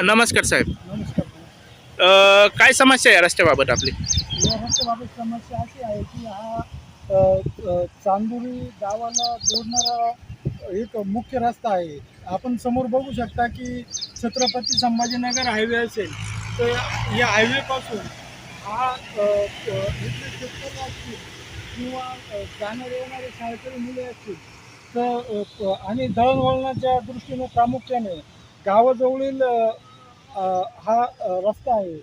नमस्कार साहेब. नमस्कार. अ, काय समस्या आहे रस्त्याबाबत आपली? या रस्त्याबाबत समस्या अशी आहे की हा अ, अ, चांदुरी गावाला जोडणारा एक मुख्य रस्ता आहे. आपण समोर बघू शकता की छत्रपती संभाजीनगर हायवे असेल तर या हायवेपासून हा अ, अ, इथले शेतकरी असतील किंवा अ, जाणारे येणारे शाळकरी मुले असतील तर अ, प- आणि दळणवळणाच्या दृष्टीने प्रामुख्याने गावाजवळील हा रस्ता आहे.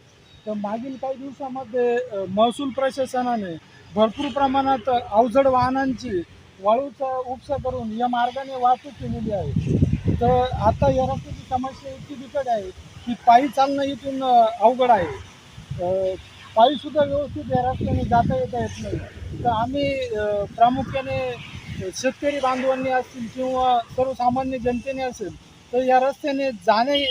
तर मागील काही दिवसामध्ये महसूल प्रशासनाने भरपूर प्रमाणात अवजड वाहनांची वाळूचा उपसा करून या मार्गाने वाहतूक केलेली आहे. तर आता या रस्त्याची समस्या इतकी बिकट आहे की पायी चालणं इथून अवघड आहे. पायीसुद्धा व्यवस्थित या रस्त्याने जाता येता येत नाही. तर आम्ही प्रामुख्याने शेतकरी बांधवांनी असतील किंवा सर्वसामान्य जनतेने असेल तर या रस्त्याने जाणे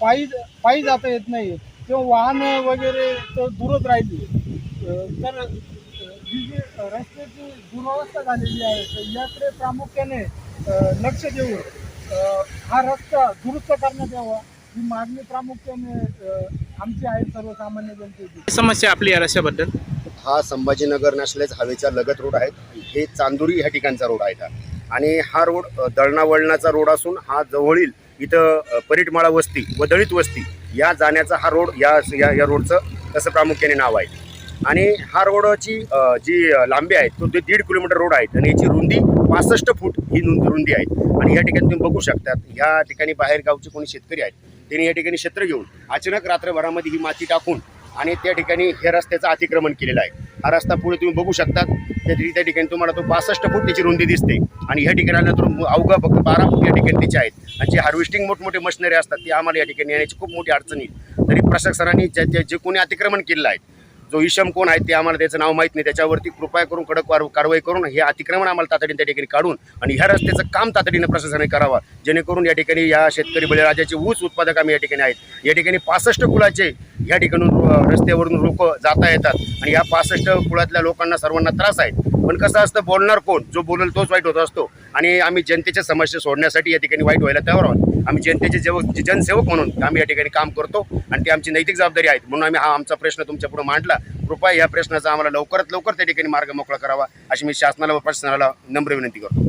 पायी पायी जाता येत नाही. किंवा वाहनं वगैरे तर दूरच राहिली. तर ही जी रस्त्याची दुरवस्था झालेली आहे तर याकडे प्रामुख्याने लक्ष देऊन हा रस्ता दुरुस्त करण्यात यावा. ही मागणी प्रामुख्याने आमची आहे सर्वसामान्य जनतेची. काय समस्या आपली या रस्त्याबद्दल? हा संभाजीनगर नॅशनलाइज हवेच्या लगत रोड आहे. हे चांदुरी ह्या ठिकाणचा रोड आहे. हा आणि हा रोड दळणावळणाचा रोड असून हा जवळील इथं परीटमाळा वस्ती व दळित वस्ती या जाण्याचा हा रोड या या या रोडचं तसं प्रामुख्याने नाव आहे. आणि हा रोडची जी लांबी आहे तो ते दीड किलोमीटर रोड आहे आणि याची रुंदी पासष्ट फूट ही नुं- रुंदी आहे. आणि या ठिकाणी तुम्ही बघू शकतात या ठिकाणी बाहेर गावचे कोणी शेतकरी आहेत त्यांनी या ठिकाणी क्षेत्र घेऊन अचानक रात्रभरामध्ये ही माती टाकून आणि त्या ठिकाणी हे रस्त्याचं अतिक्रमण केलेलं आहे. हा रस्ता पुढे तुम्ही बघू शकतात. त्या ठिकाणी तुम्हाला तो पासष्ट फूट त्याची रुंदी दिसते. आणि ह्या ठिकाणी आल्यानंतर अवघा फक्त बारा फूट या ठिकाणी त्याचे आहेत. आणि जे हार्वेस्टिंग मोठमोठे मशिनरी असतात ते आम्हाला या ठिकाणी येण्याची खूप मोठी अडचणी तरी प्रशासनाने जे जे कोणी अतिक्रमण केलेलं आहे जो इशम कोण आहे ते आम्हाला त्याचं नाव माहीत नाही. त्याच्यावरती कृपया करून कडक कारवाई करून हे अतिक्रमण आम्हाला तातडीने त्या ठिकाणी काढून आणि ह्या रस्त्याचं काम तातडीने प्रशासनाने करावा. जेणेकरून या ठिकाणी या शेतकरी बळीराजाचे ऊस उत्पादक आम्ही या ठिकाणी आहेत. या ठिकाणी पासष्ट कुळाचे या ठिकाणून रस्त्यावरून लोक जाता येतात आणि या पासष्ट कुळातल्या लोकांना सर्वांना त्रास आहे. पण कसं असतं बोलणार कोण? जो बोलेल तोच वाईट होत असतो. आणि आम्ही जनतेच्या समस्या सोडण्यासाठी या ठिकाणी वाईट व्हायला तयार आहोत. आम्ही जनतेचे जेव जनसेवक म्हणून आम्ही या ठिकाणी काम करतो आणि ती आमची नैतिक जबाबदारी आहे म्हणून आम्ही हा आमचा प्रश्न तुमच्यापुढे मांडला. कृपया या प्रश्नाचा आम्हाला लवकरात लवकर त्या ठिकाणी मार्ग मोकळा करावा अशी मी शासनाला व प्रशासनाला नम्र विनंती करतो.